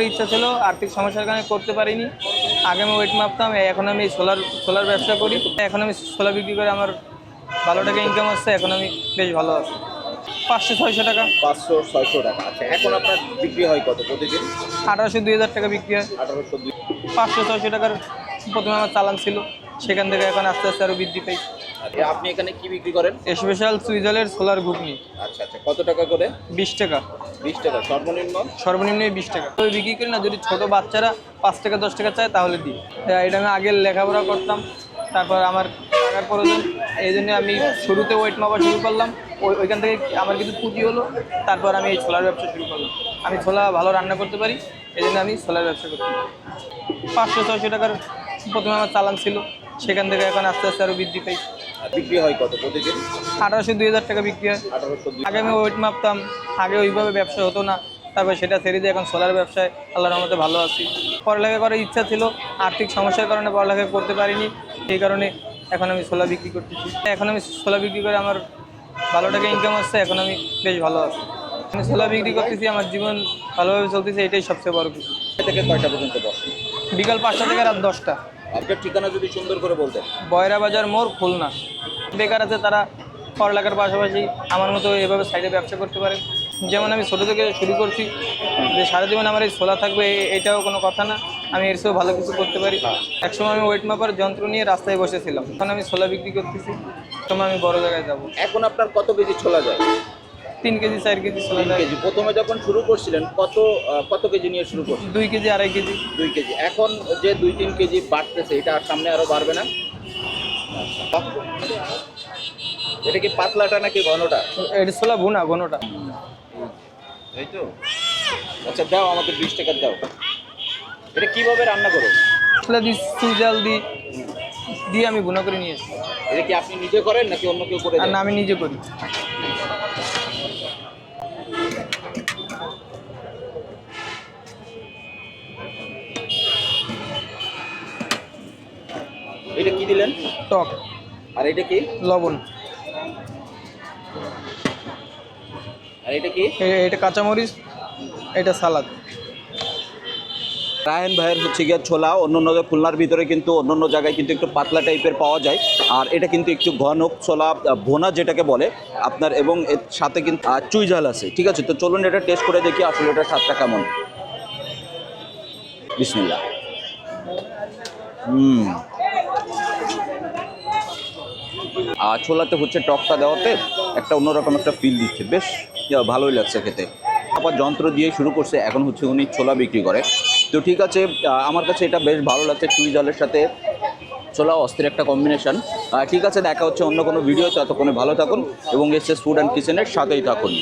করার ইচ্ছা ছিল আর্থিক সমস্যার কারণে করতে পারিনি। আগে আমি ওয়েট মাপতাম এখন আমি সোলার সোলার ব্যবসা করি। এখন আমি সোলার বিক্রি করে আমার ভালো টাকা ইনকাম আসছে এখন আমি বেশ ভালো আছি। পাঁচশো ছয়শো টাকা। পাঁচশো ছয়শো টাকা। আচ্ছা এখন আপনার বিক্রি হয় কত প্রতিদিন? আঠারোশো দুই হাজার টাকা বিক্রি হয়। আঠারোশো দুই পাঁচশো ছয়শো টাকার প্রথমে আমার চালান ছিল। সেখান থেকে এখন আস্তে আস্তে আরও বৃদ্ধি পাই। আপনি এখানে কি বিক্রি করেন? স্পেশাল সুইজালের সোলার ঘুগনি। আচ্ছা আচ্ছা কত টাকা করে? বিশ টাকা। বিশ টাকা সর্বনিম্ন? সর্বনিম্ন বিশ টাকা। তো বিক্রি করি না যদি ছোট বাচ্চারা পাঁচ টাকা দশ টাকা চায় তাহলে দিই। হ্যাঁ, এটা আমি আগে লেখাপড়া করতাম তারপর আমার টাকার প্রয়োজন এই জন্য আমি শুরুতে ওয়েট মাপা শুরু করলাম ওই ওইখান থেকে আমার কিছু পুঁজি হলো তারপর আমি এই ছোলার ব্যবসা শুরু করলাম। আমি ছোলা ভালো রান্না করতে পারি এই জন্য আমি ছোলার ব্যবসা করতে পাঁচশো ছয়শো টাকার প্রথমে আমার চালান ছিল সেখান থেকে এখন আস্তে আস্তে আরও বৃদ্ধি পাই। বিক্রি হয় কত প্রতিদিন? আঠারোশো দুই হাজার টাকা বিক্রি হয়। আঠারোশো আগে আমি ওয়েট মাপতাম আগে ওইভাবে ব্যবসা হতো না। তারপর সেটা ছেড়ে দিয়ে এখন সোলার ব্যবসায় আল্লাহর রহমতে ভালো আছি। পড়ালেখা করার ইচ্ছা ছিল আর্থিক সমস্যার কারণে পড়ালেখা করতে পারিনি। এই কারণে এখন আমি সোলা বিক্রি করতেছি। এখন আমি সোলা বিক্রি করে আমার ভালো টাকা ইনকাম আসছে এখন আমি বেশ ভালো আছি। আমি সোলা বিক্রি করতেছি আমার জীবন ভালোভাবে চলতেছে এটাই সবচেয়ে বড় কিছু থেকে কয়টা পর্যন্ত বিকাল পাঁচটা থেকে রাত দশটা। আপনার ঠিকানা যদি সুন্দর করে বলতেন। বয়রা বাজার মোড় খুলনা। বেকার আছে তারা পড়ালেখার পাশাপাশি আমার মতো এভাবে সাইডে ব্যবসা করতে পারে যেমন আমি ছোটো থেকে শুরু করছি যে সারা জীবন আমার এই ছোলা থাকবে এটাও কোনো কথা না। আমি এর চেয়েও ভালো কিছু করতে পারি। একসময় আমি ওয়েট মাপার যন্ত্র নিয়ে রাস্তায় বসেছিলাম। এখন আমি ছোলা বিক্রি করতেছি। সময় আমি বড় জায়গায় যাব। এখন আপনার কত কেজি ছোলা যায়? তিন কেজি চার কেজি তিন যায় কেজি। প্রথমে যখন শুরু করছিলেন কত আহ, কত কেজি নিয়ে শুরু করছিলেন? দুই কেজি আড়াই কেজি। দুই কেজি। এখন যে দুই তিন কেজি বাড়তেছে এটা আর সামনে আরও বাড়বে না? এটা কি পাতলাটা নাকি ঘনটা? এটা ছোলা ভুনা ঘনটা। এই তো। আচ্ছা দাও আমাকে বিশ টাকা দাও। এটা কীভাবে রান্না করো? ছোলা দিই সুজাল দিই দিয়ে আমি ভুনা করে নিয়ে আসি। এটা কি আপনি নিজে করেন নাকি অন্য কেউ করে আর দেয়? না আমি নিজে করি। এটা কি দিলেন? টক। আর এটা কি? লবণ। আর এটা কি? এটা কাঁচামরিচ এটা সালাদ। রায়ন ভাইয়ের হচ্ছে গিয়ে ছোলা অন্য অন্য খুলনার ভিতরে কিন্তু অন্য অন্য জায়গায় কিন্তু একটু পাতলা টাইপের পাওয়া যায়। আর এটা কিন্তু একটু ঘন ছোলা ভোনা যেটাকে বলে আপনার এবং এর সাথে কিন্তু চুই ঝাল আছে। ঠিক আছে? তো চলুন এটা টেস্ট করে দেখি আসলে এটা স্বাদটা কেমন। বিসমিল্লা হুম। আর ছোলাতে হচ্ছে টকটা দেওয়াতে একটা অন্যরকম একটা ফিল দিচ্ছে। বেশ ভালোই লাগছে খেতে। আবার যন্ত্র দিয়ে শুরু করছে, এখন হচ্ছে উনি ছোলা বিক্রি করে। তো ঠিক আছে আমার কাছে এটা বেশ ভালো লাগছে চুই জলের সাথে। ছোলা অস্থির একটা কম্বিনেশন ঠিক আছে, দেখা হচ্ছে অন্য কোনো ভিডিও ততক্ষণে ভালো থাকুন এবং এসএস ফুড অ্যান্ড কিচেনের সাথেই থাকুন।